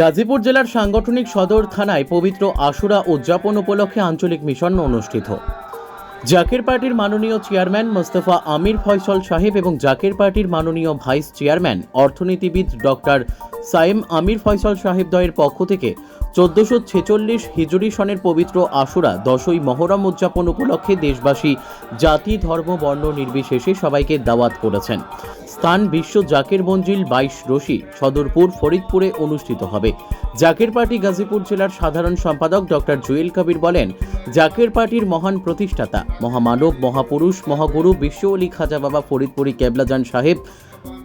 গাজীপুর জেলার সাংগঠনিক সদর থানায় পবিত্র আশুরা উদযাপন উপলক্ষে আঞ্চলিক মিশন অনুষ্ঠিত। জাকের পার্টির মাননীয় চেয়ারম্যান মোস্তফা আমির ফয়সল সাহেব এবং জাকের পার্টির মাননীয় ভাইস চেয়ারম্যান অর্থনীতিবিদ ডক্টর সাইম আমির ফয়সল সাহেব দয়ের পক্ষ থেকে চোদ্দশো ছেচল্লিশ হিজুরি সনের পবিত্র আশুরা দশই মহরম উদযাপন উপলক্ষে দেশবাসী জাতি, ধর্ম, বর্ণ নির্বিশেষে সবাইকে দাওয়াত করেছেন। স্থান বিশ্ব জাকের মঞ্জিল বাইশ রশি সদরপুর ফরিদপুরে অনুষ্ঠিত হবে। জাকের পার্টি গাজীপুর জেলার সাধারণ সম্পাদক ডক্টর জুয়েল কবির বলেন, জাকের পার্টির মহান প্রতিষ্ঠাতা, মহামানব, মহাপুরুষ, মহাগুরু বিশ্ব অলি খাজা বাবা ফরিদপুরি কেবলাজান সাহেব,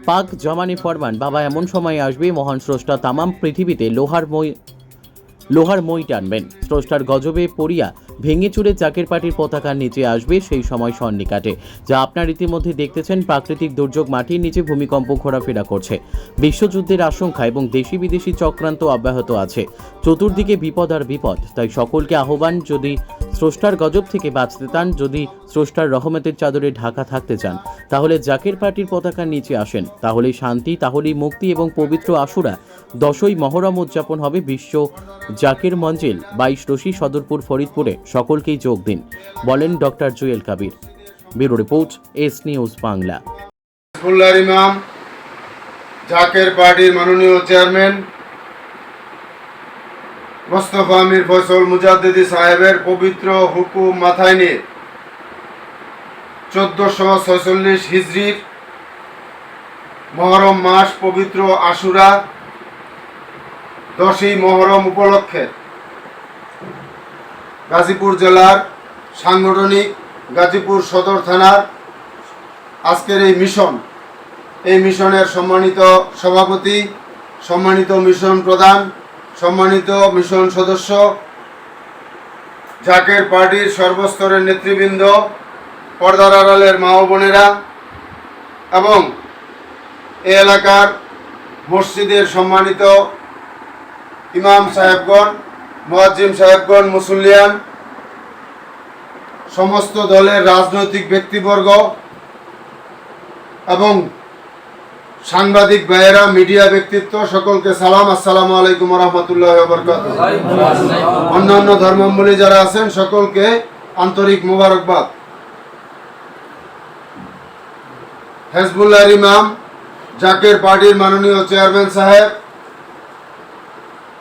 পাক জমানি ফরমান, বাবা এমন সময় আসবে, মহান স্রষ্টা তামাম পৃথিবীতে লোহার মই লোহার মই টানবেন। স্রষ্টার গজবে পড়িয়া ভেঙে চুরে চাকের পাটির পতাকার নিচে আসবে সেই সময় সন্নিকাটে, যা আপনার ইতিমধ্যে দেখতেছেন প্রাকৃতিক দুর্যোগ মাটির নিচে ভূমিকম্প ঘোরাফেরা করছে। বিশ্বযুদ্ধের আশঙ্কা এবং দেশি বিদেশি চক্রান্ত অব্যাহত আছে। চতুর্দিকে বিপদ আর বিপদ, তাই সকলকে আহ্বান, যদি স্রষ্টার গজব থেকে বাঁচতে চান, যদি স্রষ্টার রহমতের চাদরে ঢাকা থাকতে চান, তাহলে জাকের পার্টির পতাকার নিচে আসেন। তাহলেই শান্তি, তাহলেই মুক্তি এবং পবিত্র আশুরা। দশই মহরম উদযাপন হবে বিশ্ব জাকের মঞ্জিল, বাইশ রশি সদরপুর ফরিদপুরে। সকলকেই যোগ দিন। বলেন doctor Jewel Kabir. Bureau report, S news Bangla. Imam, Zaker পার্টির মাননীয় চেয়ারম্যান, মোস্তফা আমির ফসল মুজাদ্দিদি সাহেবের পবিত্র হুকুম মাথায় নিয়ে চোদ্দশো ছয়চল্লিশ হিজড়ির মহরম মাস পবিত্র আশুরা দশই মহরম উপলক্ষে গাজীপুর জেলার সাংগঠনিক গাজীপুর সদর থানার আজকের এই মিশন। এই মিশনের সম্মানিত সভাপতি, সম্মানিত মিশন প্রধান, সম্মানিত মিশন সদস্য, জাকের পার্টির সর্বস্তরের নেতৃবৃন্দ, পর্দার আড়ালের মা বোনেরা এবং এ এলাকার মসজিদের সম্মানিত ইমাম সাহেবগণ মোয়াজ্জিম সাহেবগণ, মুসল্লিয়ান, সমস্ত দলের রাজনৈতিক ব্যক্তিবর্গ এবং সাংবাদিক ভাইয়েরা, মিডিয়া ব্যক্তিত্ব, সকলকে সালাম, আসসালামু আলাইকুম রহমতুল্লাহ বরকাত অন্যান্য ধর্মাবলী যারা আছেন, সকলকে আন্তরিক মোবারকবাদ। হেজবুল্লাহ ইমাম, জাকের পার্টির মাননীয় চেয়ারম্যান সাহেব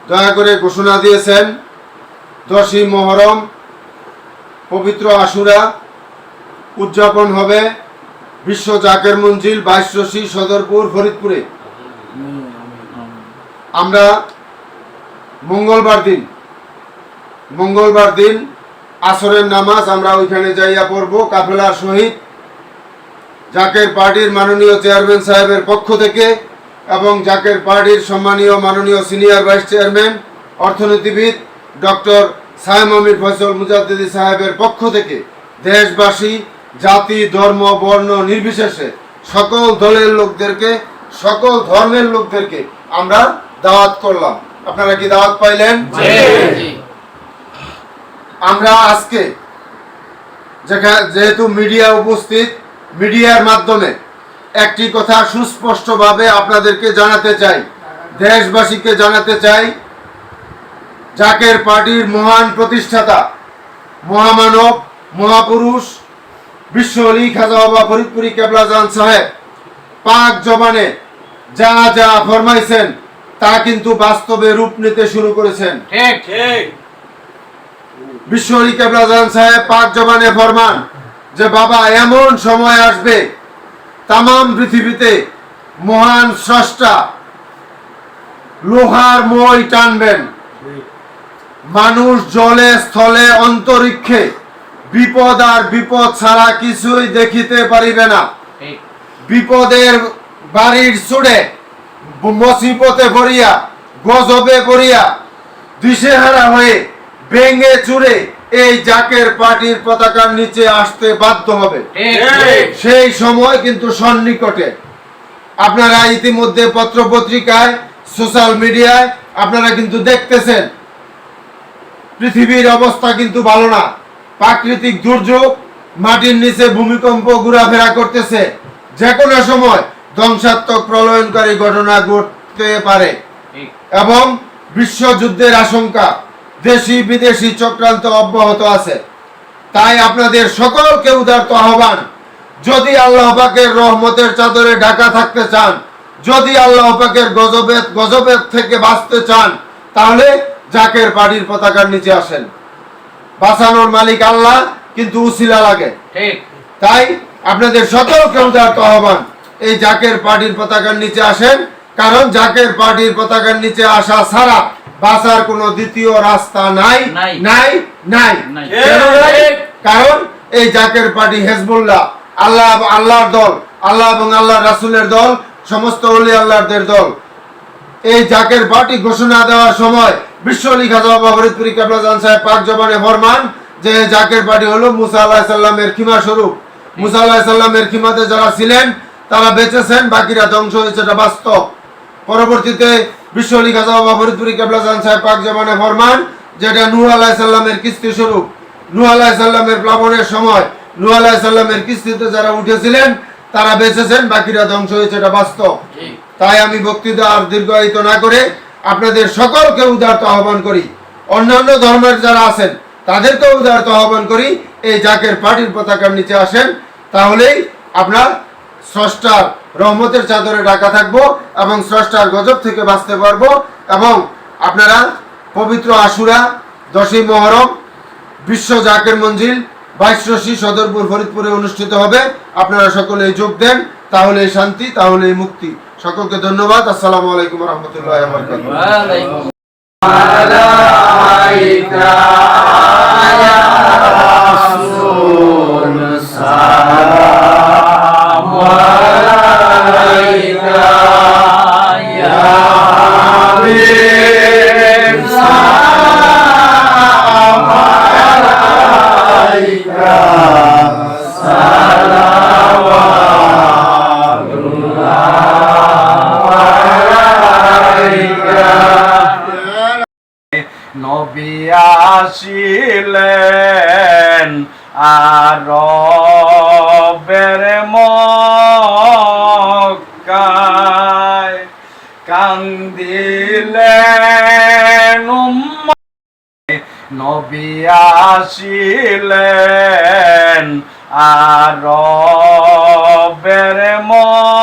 দয়া করে ঘোষণা দিয়েছেন দশই মহরম পবিত্র আশুরা উদযাপন হবে বিশ্ব জাকের মঞ্জিল বাইশ রশি সদরপুর ফরিদপুরে। আমরা মঙ্গলবার দিন মঙ্গলবার দিন আসরের নামাজ আমরা ওইখানে যাইয়া পড়ব। কাফেলার সহিত জাকের পার্টির মাননীয় চেয়ারম্যান সাহেবের পক্ষ থেকে এবং জাকের পার্টির সম্মানীয় মাননীয় সিনিয়র ভাইস চেয়ারম্যান অর্থনীতিবিদ ডক্টর সায়েম আমির ফয়সল মুজাদ্দিদি সাহেবের পক্ষ থেকে দেশবাসী জাতি ধর্ম বর্ণ নির্বিশেষে সকল দলের লোকদেরকে সকল ধর্মের লোকদেরকে আমরা দাওয়াত করলাম। আপনারা কি দাওয়াত পাইলেন? আমরা আজকে যেহেতু মিডিয়া উপস্থিত মিডিয়ার মাধ্যমে একটি কথা সুস্পষ্টভাবে আপনাদেরকে জানাতে চাই। দেশবাসীকে জানাতে চাই জাকের পার্টির মহান প্রতিষ্ঠাতা মহামানব মহাপুরুষ বিশ্ব অলি খাজা বাবা ফরিদপুরি কেবলাজান সাহেব পাক জবানে যা যা ফরমাইছেন তা কিন্তু বাস্তবে রূপ নিতে শুরু করেছেন। ঠিক। ঠিক। বিশ্ব অলি কেবলাজান সাহেব পাক জবানে ফরমান যে বাবা এমন সময় আসবে তামাম পৃথিবীতে মহান স্রষ্টা লোহার মই টানবেন। মানুষ জলে, স্থলে, অন্তরিক্ষে বিপদ আর বিপদ ছাড়া কিছুই দেখিতে পারিবে না। বিপদের বাড়ির চুড়ে মসিবতে পড়িয়া গজবে পড়িয়া দিশেহারা হয়ে ভেঙে চুরে এই জাকের পার্টির পতাকার নিচে আসতে বাধ্য হবে। সেই সময় কিন্তু সন্নিকটে আপনারা ইতিমধ্যে পত্র পত্রিকায় সোশ্যাল মিডিয়ায় আপনারা কিন্তু দেখতেছেন পৃথিবীর অবস্থা কিন্তু ভালো না। প্রাকৃতিক দুর্যোগ মাটির নিচে ভূমিকম্প ঘোরাফেরা করতেছে। যে কোনো সময় ধ্বংসাত্মক প্রলয়নকারী ঘটনা ঘটতে পারে। এবং বিশ্বযুদ্ধের আশঙ্কা দেশি বিদেশি চক্রান্ত অব্যাহত আছে। তাই আপনাদের সকলকে উদারত আহ্বান যদি আল্লাহ পাকের রহমতের চাদরে ঢাকা থাকতে চান যদি আল্লাহ পাকের গজবেদ গজবেদ থেকে বাঁচতে চান তাহলে জাকের পার্টির পতাকার নিচে আসেন। বাঁচানোর মালিক আল্লাহ কিন্তু উসিলা লাগে। ঠিক। তাই আপনাদের সকলকে উদারত আহ্বান এই জাকের পার্টির পতাকার নিচে আসেন কারণ জাকের পার্টির পতাকার নিচে আসা ছাড়া বাঁচার কোনো দ্বিতীয় রাস্তা নাই নাই। নাই? কারণ এই জাকের পার্টি হেজবুল্লাহ আল্লাহ আল্লাহর দল আল্লাহ এবং আল্লাহ রাসূলের দল সমস্ত অলি আল্লাহদের দল। এই জাকের পার্টি ঘোষণা দেওয়ার সময় বিশ্ব লিখা বাবা ফরিদপুরি কাবলা জান সাহেব পাক জবানে ফরমান যে জাকের পার্টি হলো মুসা আল্লাহ সাল্লামের খিমা স্বরূপ। মুসা আল্লাহ সাল্লামের খিমাতে যারা ছিলেন তারা বেঁচেছেন বাকিরা ধ্বংস হয়েছে এটা বাস্তব। পরবর্তীতে বিশ্ব লিখা বাবা ফরিদপুরি কাবলা জান সাহেব পাক জবানে ফরমান যেটা নূহ আলাহ সাল্লামের কিস্তি স্বরূপ। নূহ আলাহ সাল্লামের প্লাবনের সময় নূহ আলাহ সাল্লামের কিস্তিতে যারা উঠেছিলেন তারা বেঁচেছেন বাকিরা ধ্বংস হয়েছে এটা বাস্তব। তাই আমি বক্তৃতা আর দীর্ঘায়িত না করে আপনাদের সকলকে উদারত আহ্বান করি। অন্যান্য ধর্মের যারা আছেন তাদেরকেও উদারত আহ্বান করি এই জাকের পার্টির পতাকার নিচে আসেন তাহলেই আপনার স্রষ্টার রহমতের চাদরে ঢাকা থাকব এবং স্রষ্টার গজব থেকে বাঁচতে পারব এবং আপনারা পবিত্র আশুরা, দশই মহরম, বিশ্ব জাকের মঞ্জিল, বাইশ রশি সদরপুর ফরিদপুরে অনুষ্ঠিত হবে। আপনারা সকলে যোগ দেন, তাহলে শান্তি, তাহলে মুক্তি। সকলকে ধন্যবাদ। আসসালামু আলাইকুম রহমতুল্লাহ কান্দিলেন উম্মত নবী আসিলেন আর বেড়ে মক্কায়।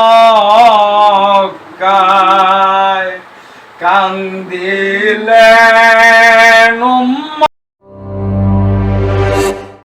কান্দিলেন